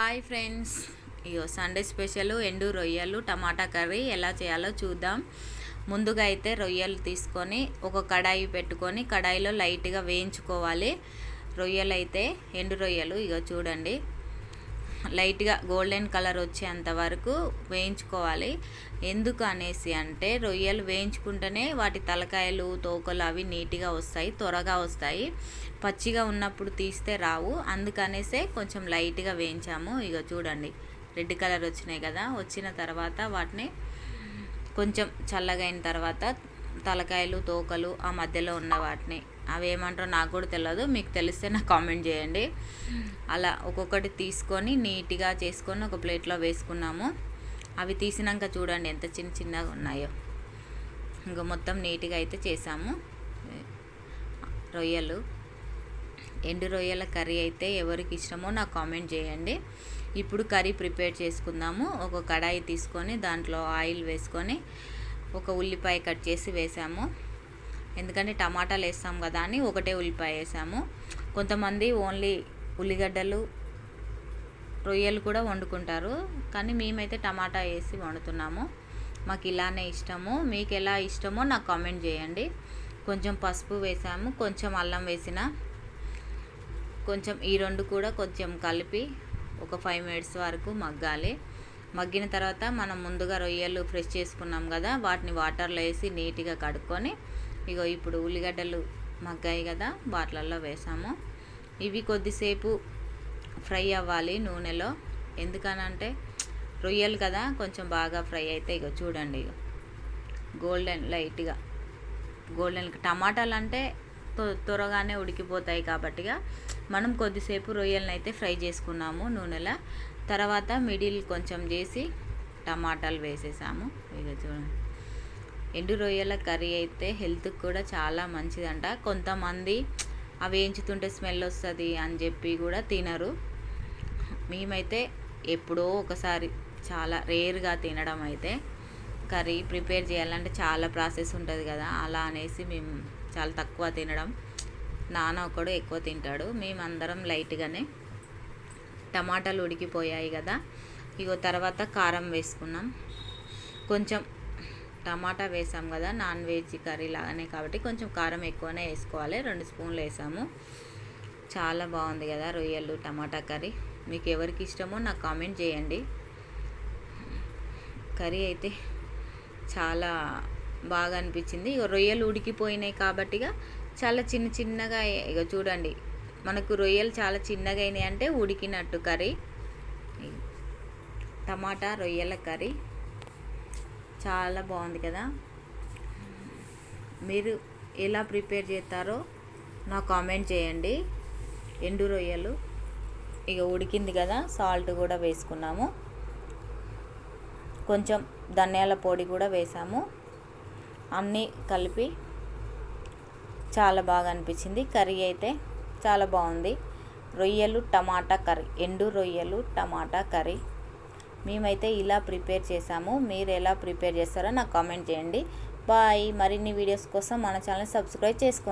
Hi friends. ఇగో Sunday special ఎండు రొయ్యలు టమాటా curry ఎలా చేయాలో చూద్దాం. ముందుగా అయితే రొయ్యలు తీసుకొని ఒక కడాయి పెట్టుకొని కడాయిలో లైట్గా వేయించుకోవాలి. రొయ్యలు అయితే ఎండు రొయ్యలు ఇగో చూడండి. లైట్గా గోల్డెన్ కలర్ వచ్చేంత వరకు వేయించుకోవాలి. ఎందుకు అనేసి అంటే రొయ్యలు వేయించుకుంటేనే వాటి తలకాయలు తోకలు అవి నీట్గా వస్తాయి త్వరగా వస్తాయి. పచ్చిగా ఉన్నప్పుడు తీస్తే రావు. అందుకనేసే కొంచెం లైట్గా వేయించాము. ఇక చూడండి రెడ్ కలర్ వచ్చినాయి కదా వచ్చిన తర్వాత వాటిని కొంచెం చల్లగైన తర్వాత తలకాయలు తోకలు ఆ మధ్యలో ఉన్న వాటిని అవి ఏమంటారో నాకు కూడా తెలియదు మీకు తెలిస్తే నాకు కామెంట్ చేయండి. అలా ఒక్కొక్కటి తీసుకొని నీట్గా చేసుకొని ఒక ప్లేట్లో వేసుకున్నాము. అవి తీసినాక చూడండి ఎంత చిన్న చిన్నగా ఉన్నాయో. ఇంకా మొత్తం నీట్గా అయితే చేసాము. రొయ్యలు. ఎండు రొయ్యల కర్రీ అయితే ఎవరికి ఇష్టమో నాకు కామెంట్ చేయండి. ఇప్పుడు కర్రీ ప్రిపేర్ చేసుకుందాము. ఒక కడాయి తీసుకొని దాంట్లో ఆయిల్ వేసుకొని ఒక ఉల్లిపాయ కట్ చేసి వేసాము. ఎందుకంటే టమాటాలు వేస్తాం కదా అని ఒకటే ఉల్లిపాయ వేసాము. కొంతమంది ఓన్లీ ఉల్లిగడ్డలు రొయ్యలు కూడా వండుకుంటారు. కానీ మేమైతే టమాటా వేసి వండుతున్నాము. మాకు ఇలానే ఇష్టము. మీకు ఎలా ఇష్టమో నాకు కామెంట్ చేయండి. కొంచెం పసుపు వేసాము. కొంచెం అల్లం వేసిన కొంచెం ఈ రెండు కూడా కొంచెం కలిపి ఒక ఫైవ్ మినిట్స్ వరకు మగ్గాలి. మగ్గిన తర్వాత మనం ముందుగా రొయ్యలు ఫ్రెష్ చేసుకున్నాం కదా వాటిని వాటర్లో వేసి నీట్గా కడుక్కొని ఇగో ఇప్పుడు ఉల్లిగడ్డలు మగ్గాయి కదా బాటిలల్లో వేసాము. ఇవి కొద్దిసేపు ఫ్రై అవ్వాలి నూనెలో. ఎందుకనంటే రొయ్యలు కదా కొంచెం బాగా ఫ్రై అయితే ఇక చూడండి ఇక గోల్డెన్ లైట్గా. గోల్డెన్ టమాటాలు అంటే త్వరగానే ఉడికిపోతాయి కాబట్టిగా మనం కొద్దిసేపు రొయ్యలను అయితే ఫ్రై చేసుకున్నాము నూనెలో. తర్వాత మిడిల్ కొంచెం చేసి టమాటాలు వేసేసాము. ఇక చూడండి. ఎండు రొయ్యల కర్రీ అయితే హెల్త్కి కూడా చాలా మంచిదంట. కొంతమంది అవి వేయించుతుంటే స్మెల్ వస్తుంది అని చెప్పి కూడా తినరు. మేమైతే ఎప్పుడో ఒకసారి చాలా రేర్గా తినడం అయితే కర్రీ ప్రిపేర్ చేయాలంటే చాలా ప్రాసెస్ ఉంటుంది కదా. అలా అనేసి మేము చాలా తక్కువ తినడం. నాన్న ఒకడు ఎక్కువ తింటాడు. మేమందరం లైట్గానే టమాటాలు ఉడికిపోయాయి కదా. ఇగో తర్వాత కారం వేసుకున్నాం. కొంచెం టమాటా వేసాం కదా నాన్ వెజ్ కర్రీ లాగానే కాబట్టి కొంచెం కారం ఎక్కువనే వేసుకోవాలి. రెండు స్పూన్లు వేసాము. చాలా బాగుంది కదా రొయ్యలు టమాటా కర్రీ. మీకు ఎవరికి ఇష్టమో నాకు కామెంట్ చేయండి. కర్రీ అయితే చాలా బాగా అనిపించింది. ఇక రొయ్యలు ఉడికిపోయినాయి కాబట్టిగా చాలా చిన్న చిన్నగా ఇక చూడండి. మనకు రొయ్యలు చాలా చిన్నగా అయినాయి అంటే ఉడికినట్టు కర్రీ. టమాటా రొయ్యల కర్రీ. చాలా బాగుంది కదా. మీరు ఎలా ప్రిపేర్ చేస్తారో నా కామెంట్ చేయండి. ఎండు రొయ్యలు. ఇక ఉడికింది కదా సాల్ట్ కూడా వేసుకున్నాము. కొంచెం ధనియాల పొడి కూడా వేసాము. అన్నీ కలిపి చాలా బాగా అనిపించింది. కర్రీ అయితే చాలా బాగుంది. రొయ్యలు టమాటా కర్రీ. ఎండు రొయ్యలు టమాటా కర్రీ. మేమైతే ఇలా ప్రిపేర్ చేసాము మీరు ఎలా ప్రిపేర్ చేస్తారో నాకు కామెంట్ చేయండి. బాయ్. మరిన్ని వీడియోస్ కోసం మన ఛానల్ సబ్స్క్రైబ్ చేసుకోండి.